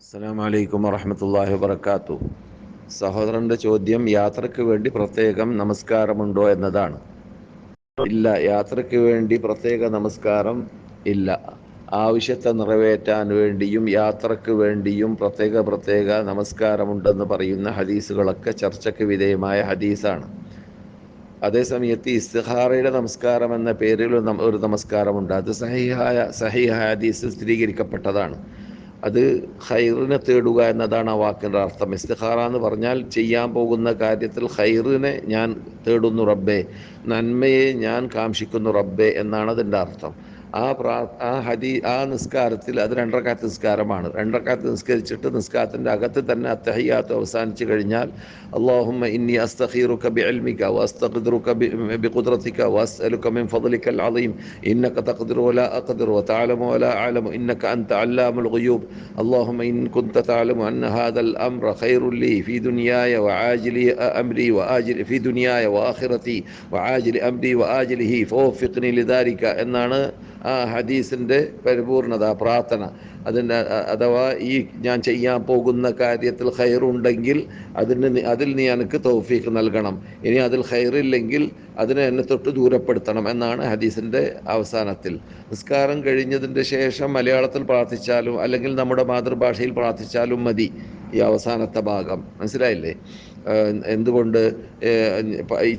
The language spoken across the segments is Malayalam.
അസ്സാം വലൈക്കും വറഹമത്തല്ലാഹി വബർക്കാത്തു സഹോദരന്റെ ചോദ്യം യാത്രയ്ക്ക് വേണ്ടി പ്രത്യേകം നമസ്കാരമുണ്ടോ എന്നതാണ്. ഇല്ല യാത്രയ്ക്ക് വേണ്ടി പ്രത്യേക നമസ്കാരം ഇല്ല. ആവശ്യത്തെ നിറവേറ്റാൻ വേണ്ടിയും യാത്രയ്ക്ക് വേണ്ടിയും പ്രത്യേക പ്രത്യേക നമസ്കാരമുണ്ടെന്ന് പറയുന്ന ഹദീസുകളൊക്കെ ചർച്ചയ്ക്ക് വിധേയമായ ഹദീസാണ്. അതേസമയത്ത് ഇസ്തിഹാറയുടെ നമസ്കാരം എന്ന പേരിൽ ഒരു നമസ്കാരമുണ്ട്. അത് സഹിഹായ സഹിഹായ ഹദീസ് സ്ഥിരീകരിക്കപ്പെട്ടതാണ്. അത് ഹൈറിനെ തേടുക എന്നതാണ് ആ വാക്കിന്റെ അർത്ഥം. ഇസ്തിഹാറ എന്ന് പറഞ്ഞാൽ ചെയ്യാൻ പോകുന്ന കാര്യത്തിൽ ഹൈറിനെ ഞാൻ തേടുന്നു റബ്ബേ. നന്മയെ ഞാൻ കാംക്ഷിക്കുന്നു റബ്ബേ എന്നാണ് അതിന്റെ അർത്ഥം. ആ പ്രാ ആ ഹദി ആ നിസ്കാരത്തിൽ അത് രണ്ടരക്കാത്ത നിസ്കാരമാണ് രണ്ടരക്കാത്ത് നിസ്കരിച്ചിട്ട് നിസ്കാരത്തിൻ്റെ അകത്ത് തന്നെ അത്തഹയ്യാത്ത് അവസാനിച്ചു കഴിഞ്ഞാൽ അള്ളാഹുമ്മ ഇന്നി അസ്തഖീറുക്ക ബി അൽമിക വസ്തഖിദ്റുക്ക ബി ഖുദ്റത്തിക വസ്അലുക മിൻ ഫضلിക അൽഅദീം ഇന്നക തഖ്ദിറു വലാ അഖ്ദിറു വതഅലമു വലാ അഅലമു ഇന്നക അൻത അല്ലാമുൽ ഗുയൂബ് അല്ലാഹുമ്മ ഇൻ കുന്ത തഅലമു അന്ന ഹാദൽ അംറ ഖൈറുൻ ലി ഫീ ദുനിയായ വആജിലി അംരി വആജിലി ഫീ ദുനിയായ വആഖിറതി വആജിലി അംരി വആജിലിഹി ഫവഫിഖ്നി ലിദാലിക എന്നാണ് ആ ഹദീസിന്റെ പരിപൂർണത പ്രാർത്ഥന. അതിന്റെ അഥവാ ഈ ഞാൻ ചെയ്യാൻ പോകുന്ന കാര്യത്തിൽ ഖൈറുണ്ടെങ്കിൽ അതിന് അതിൽ നീ എനിക്ക് തൗഫീഖ് നൽകണം. ഇനി അതിൽ ഹൈറില്ലെങ്കിൽ അതിനെ എന്നെ തൊട്ട് ദൂരപ്പെടുത്തണം എന്നാണ് ഹദീസിന്റെ അവസാനത്തിൽ. നിസ്കാരം കഴിഞ്ഞതിന്റെ ശേഷം മലയാളത്തിൽ പ്രാർത്ഥിച്ചാലും അല്ലെങ്കിൽ നമ്മുടെ മാതൃഭാഷയിൽ പ്രാർത്ഥിച്ചാലും മതി. ഈ അവസാനത്തെ ഭാഗം. മനസ്സിലായില്ലേ? എന്തുകൊണ്ട്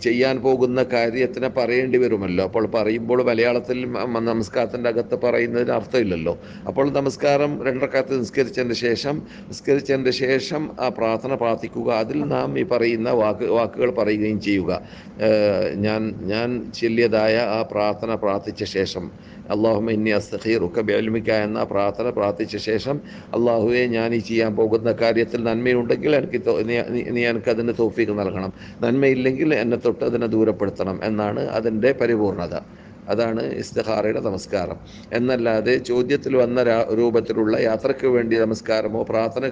ചെയ്യാൻ പോകുന്ന കാര്യത്തിനെ പറയേണ്ടി വരുമല്ലോ? അപ്പോൾ പറയുമ്പോൾ മലയാളത്തിൽ നമസ്കാരത്തിന്റെ അകത്ത് പറയുന്നതിന് അർത്ഥമില്ലല്ലോ. അപ്പോൾ നമസ്കാരം രണ്ടരക്കാലത്ത് നിസ്കരിച്ചതിന് ശേഷം നിസ്കരിച്ചതിന് ശേഷം ആ പ്രാർത്ഥന പ്രാർത്ഥിക്കുക. അതിൽ നാം ഈ പറയുന്ന വാക്ക് വാക്കുകൾ പറയുകയും ചെയ്യുക. ഞാൻ ഞാൻ ചൊല്ലിയതായ ആ പ്രാർത്ഥന പ്രാർത്ഥിച്ച ശേഷം അള്ളാഹുമ ഇന്നി ഒക്കെ ബിഅൽമിക എന്ന പ്രാർത്ഥന പ്രാർത്ഥിച്ച ശേഷം അള്ളാഹുവെ ഞാൻ ഈ ചെയ്യാൻ പോകുന്ന കാര്യത്തിൽ നന്മയുണ്ടെങ്കിൽ എനിക്ക് നീ നീ എനിക്ക് അതിന് തോഫീക്ക് നൽകണം. നന്മയില്ലെങ്കിൽ എന്നെ തൊട്ട് അതിനെ ദൂരപ്പെടുത്തണം എന്നാണ് അതിന്റെ പരിപൂർണത. അതാണ് ഇസ്തഹാറയുടെ നമസ്കാരം. എന്നല്ലാതെ ചോദ്യത്തിൽ വന്ന രൂപത്തിലുള്ള യാത്രയ്ക്ക് വേണ്ടി നമസ്കാരമോ പ്രാർത്ഥന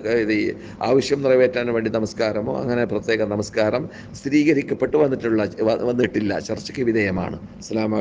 ആവശ്യം നിറവേറ്റാൻ വേണ്ടി നമസ്കാരമോ അങ്ങനെ പ്രത്യേക നമസ്കാരം സ്ഥിരീകരിക്കപ്പെട്ട് വന്നിട്ടുള്ള വന്നിട്ടില്ല. ചർച്ചയ്ക്ക് വിധേയമാണ്. അസ്സാം